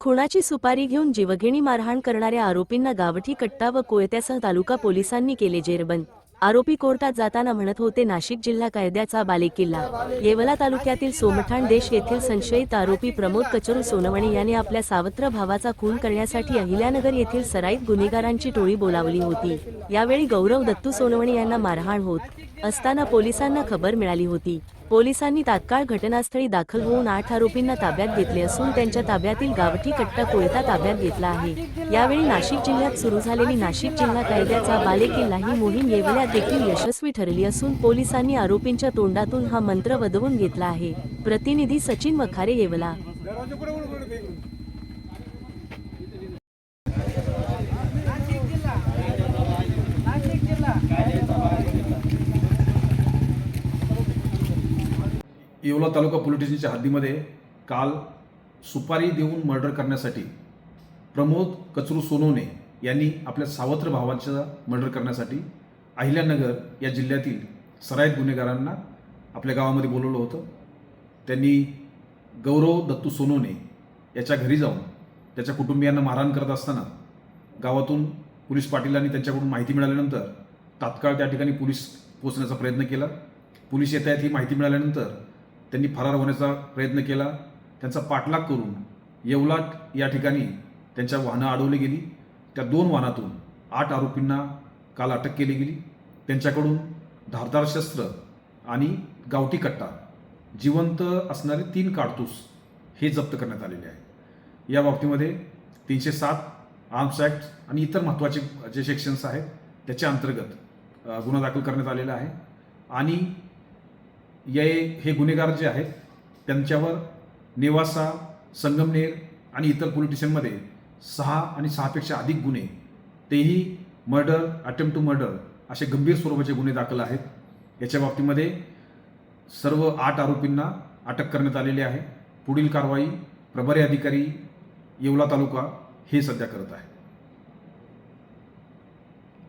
खुणाची सुपारी घेऊन जीवघेणी मारहाण करणाऱ्या आरोपींना गावठी कट्टा व कोयत्यासह तालुका पोलिसांनी केले जेरबंद. आरोपी कोर्टात जाताना म्हणत होते नाशिक जिल्हा कायद्याचा बालेकिल्ला. येवला तालुक्यातील सोमठाण देश येथील संशयित आरोपी प्रमोद कचरू सोनवणे याने आपल्या सावत्र भावाचा खून करण्यासाठी अहिल्यानगर येथील सराईत गुन्हेगारांची टोळी बोलावली होती. यावेळी गौरव दत्तू सोनवणे यांना मारहाण होत असताना पोलिसांना खबर मिळाली होती. पोलिसांनी तात्काळ घटनास्थळी दाखल होऊन आठ आरोपींना ताब्यात घेतले असून त्यांच्या ताब्यातील गावठी कट्टा कोयता ताब्यात घेतला आहे. यावेळी नाशिक जिल्ह्यात सुरू झालेली नाशिक जिल्हा कायद्याचा बालेकिल्ला ही मोहीम येवल्यात देखील यशस्वी ठरली असून पोलिसांनी आरोपींच्या तोंडातून हा मंत्र वदवून घेतला आहे. प्रतिनिधी सचिन मखारे येवला. येवला तालुका पोलीस स्टेशनच्या हद्दीमध्ये काल सुपारी देऊन मर्डर करण्यासाठी प्रमोद कचरू सोनवणे यांनी आपल्या सावत्र भावांचा मर्डर करण्यासाठी अहिल्यानगर या जिल्ह्यातील सराईत गुन्हेगारांना आपल्या गावामध्ये बोलवलं होतं. त्यांनी गौरव दत्तू सोनवणे याच्या घरी जाऊन त्याच्या कुटुंबियांना मारहाण करत असताना गावातून पोलीस पाटीलांनी त्यांच्याकडून माहिती मिळाल्यानंतर तात्काळ त्या ठिकाणी पोलीस पोचण्याचा प्रयत्न केला. पोलीस येत आहेत ही माहिती मिळाल्यानंतर त्यांनी फरार होण्याचा प्रयत्न केला. त्यांचा पाठलाग करून येवलाट या ठिकाणी त्यांच्या वाहनं अडवली गेली. त्या दोन वाहनातून आठ आरोपींना काल अटक केली गेली. त्यांच्याकडून धारदार शस्त्र आणि गावठी कट्टा जिवंत असणारे तीन काडतूस हे जप्त करण्यात आलेले आहे या बाबतीमध्ये तीनशे सात आर्म्स ॲक्ट आणि इतर महत्त्वाचे जे सेक्शन्स आहेत त्याच्या अंतर्गत गुन्हा दाखल करण्यात आलेला आहे. आणि ये हे गुन्हेगार जे आहेत त्यांच्यावर नेवासा संगमनेर आणि इतर पोलीस स्टेशनमध्ये सहा आणि सहापेक्षा अधिक गुन्हे तेही मर्डर अटेम्प्ट टू मर्डर असे गंभीर स्वरूपाचे गुन्हे दाखल आहेत. याच्या बाबतीमध्ये सर्व आठ आरोपींना अटक करण्यात आलेली आहे. पुढील कारवाई प्रभारी अधिकारी येवला तालुका हे सध्या करत आहे.